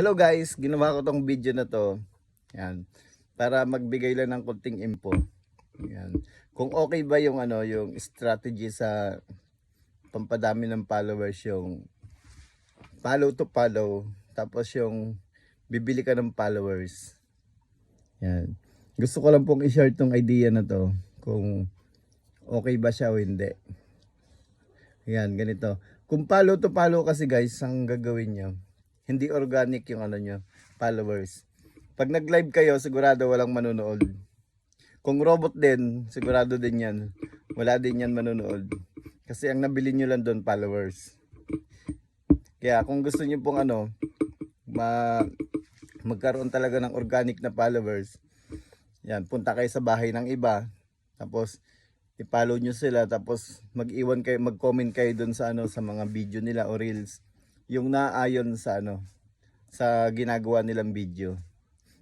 Hello guys, ginawa ko tong video na to. Yan. Para magbigay lang ng konting info. Yan. Kung okay ba yung ano, yung strategy sa pampadami ng followers yung follow to follow tapos yung bibili ka ng followers. Yan. Gusto ko lang pong i-share tong idea na to kung okay ba siya o hindi. Yan, ganito. Kung follow to follow kasi guys, ang gagawin nyo, hindi organic yung ano nyo, followers. Pag nag-live kayo, sigurado walang manonood. Kung robot din, sigurado din yan. Wala din yan manonood. Kasi ang nabili nyo lang doon, followers. Kaya kung gusto nyo pong ano, ma magkaroon talaga ng organic na followers, yan, punta kayo sa bahay ng iba, tapos i-follow nyo sila, tapos mag-iwan kayo, mag-comment kayo doon sa ano, sa mga video nila o reels, yung naayon sa ano, sa ginagawa nilang video.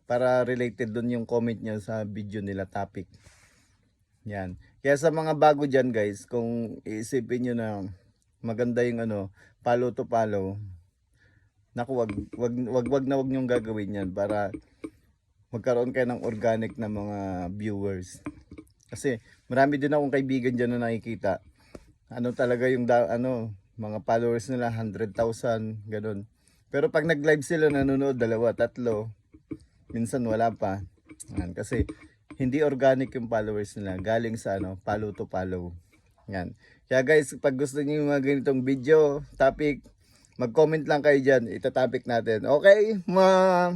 Para related doon yung comment nyo sa video nila topic. Yan. Kaya sa mga bago dyan guys, kung iisipin nyo na maganda yung ano, follow to follow, naku, wag, wag, wag, wag na wag nyong gagawin yan para magkaroon kayo ng organic na mga viewers. Kasi marami din akong kaibigan dyan na nakikita. Ano talaga yung da, ano, mga followers nila 100,000 ganun. Pero pag nag-live sila nanonood dalawa, tatlo, minsan wala pa. Yan, kasi hindi organic yung followers nila. Galing sa ano, follow to follow. Yan. Kaya guys, pag gusto niyo yung mga ganitong video, topic, mag-comment lang kayo dyan. Ito topic natin. Okay, ma